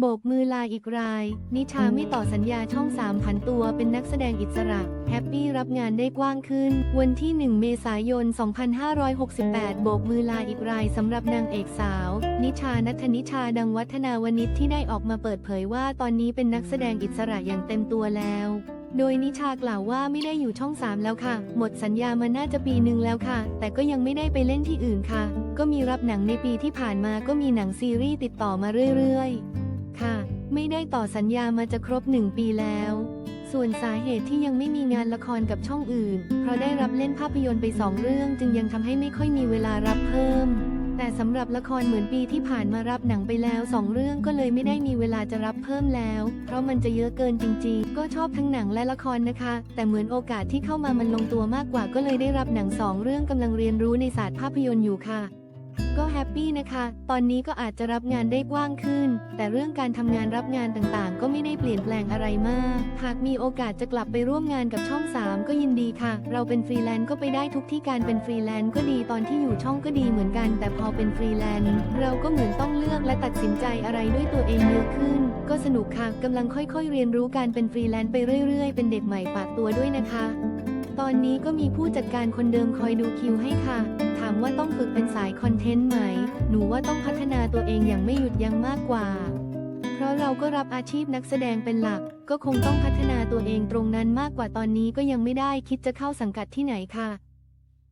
โบกมือลาอีกราย นิชาไม่ต่อสัญญาช่องสามผันตัวเป็นนักแสดงอิสระ แฮปปี้รับงานได้กว้างขึ้น วันที่ 1 เมษายน 2568 โบกมือลาอีกรายสำหรับนางเอกสาว นิชานัทนิชาดังวัฒนาวนิชที่ได้ออกมาเปิดเผยว่าตอนนี้เป็นนักแสดงอิสระอย่างเต็มตัวแล้วโดยนิชากล่าวว่าไม่ได้อยู่ช่อง 3 แล้วค่ะ หมดสัญญามาน่าจะปีหนึ่งแล้วค่ะ แต่ก็ยังไม่ได้ไปเล่นที่อื่นค่ะ ก็มีรับหนังในปีที่ผ่านมาก็มีหนังซีรีส์ติดต่อมาเรื่อยๆ ค่ะ ไม่ได้ต่อสัญญามาจะครบหนึ่งปีแล้ว ส่วนสาเหตุที่ยังไม่มีงานละครกับช่องอื่น เพราะได้รับเล่นภาพยนตร์ไปสองเรื่อง จึงยังทำให้ไม่ค่อยมีเวลารับเพิ่ม แต่สำหรับละครเหมือนปีที่ผ่านมารับหนังไปแล้วสองเรื่องก็เลยไม่ได้มีเวลาจะรับเพิ่มแล้ว เพราะมันจะเยอะเกินจริง ๆ ก็ชอบทั้งหนังและละครนะคะ แต่เหมือนโอกาสที่เข้ามามันลงตัวมากกว่าก็เลยได้รับหนังสองเรื่องกำลังเรียนรู้ในศาสตร์ภาพยนตร์อยู่ค่ะ ก็แฮปปี้นะคะ ตอนนี้ก็อาจจะรับงานได้กว้างขึ้น แต่เรื่องการทำงานรับงานต่างๆ ก็ไม่ได้เปลี่ยนแปลงอะไรมาก หากมีโอกาสจะกลับไปร่วมงานกับช่อง 3 ก็ยินดีค่ะ เราเป็นฟรีแลนซ์ก็ไปได้ทุกที่การเป็นฟรีแลนซ์ก็ดีตอนที่อยู่ช่องก็ดีเหมือนกัน แต่พอเป็นฟรีแลนซ์เราก็เหมือนต้องเลือกและตัดสินใจอะไรด้วยตัวเองเยอะขึ้น ก็สนุกค่ะกำลังค่อยๆ เรียนรู้การเป็นฟรีแลนซ์ไปเรื่อยๆ เป็นเด็กใหม่ฝากตัวด้วยนะคะ ตอนนี้ก็มีผู้จัดการคนเดิมคอยดูคิวให้ค่ะามว่าต้องฝึกเป็นสายคอนเทนต์ไหม หนูว่าต้องพัฒนาตัวเองอย่างไม่หยุดยั้งมากกว่า เพราะเราก็รับอาชีพนักแสดงเป็นหลัก ก็คงต้องพัฒนาตัวเองตรงนั้นมากกว่าตอนนี้ก็ยังไม่ได้คิดจะเข้าสังกัดที่ไหนค่ะ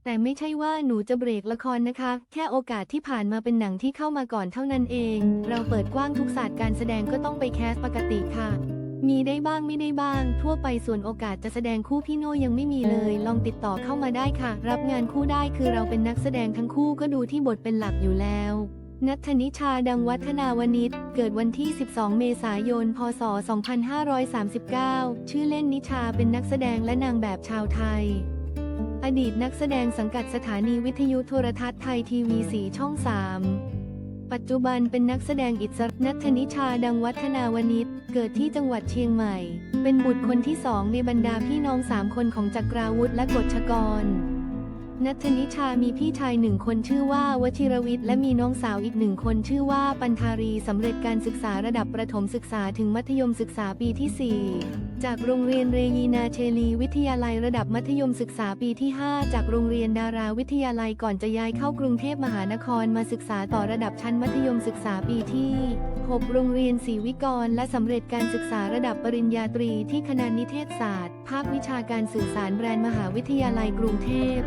แต่ไม่ใช่ว่าหนูจะเบรกละครนะคะ แค่โอกาสที่ผ่านมาเป็นหนังที่เข้ามาก่อนเท่านั้นเอง เราเปิดกว้างทุกศาสตร์การแสดงก็ต้องไปแคสปกติค่ะ มีได้บ้างไม่ได้บ้าง ทั่วไปส่วนโอกาสจะแสดงคู่พี่โน่ยังไม่มีเลย ลองติดต่อเข้ามาได้ค่ะ รับงานคู่ได้คือเราเป็นนักแสดงทั้งคู่ก็ดูที่บทเป็นหลักอยู่แล้วนัทนิชาดังวัฒนาวนิชเกิดวันที่ 12 เมษายน พศ 2539 ชื่อเล่นนิชาเป็นนักแสดงและนางแบบชาวไทย อดีตนักแสดงสังกัดสถานีวิทยุโทรทัศน์ไทยทีวีสีช่อง 3 ปัจจุบันเป็นนักแสดงอิสระนัทนิชาดังวัฒนาวณิชเกิดที่จังหวัดเชียงใหม่ เป็นบุตรคนที่สองในบรรดาพี่น้องสามคนของจักราวุธและกฎชกร นัทนิชามีพี่ชายหนึ่งคนชื่อว่าวชิรวิทย์และมีน้องสาวอีกหนึ่งคนชื่อว่าปันธารีสำเร็จการศึกษาระดับประถมศึกษาถึงมัธยมศึกษาปีที่ 4 จากโรงเรียนเรยีนาเชลี วิทยาลัยระดับมัธยมศึกษาปีที่ 5 จากโรงเรียนดาราวิทยาลัยก่อนจะย้ายเข้ากรุงเทพมหานครมาศึกษาต่อระดับชั้นมัธยมศึกษาปีที่ 6 โรงเรียนศรีวิกร และสำเร็จการศึกษาระดับปริญญาตรีที่คณะนิเทศศาสตร์ ภาควิชาการสื่อสารแบรนด์มหาวิทยาลัยกรุงเทพ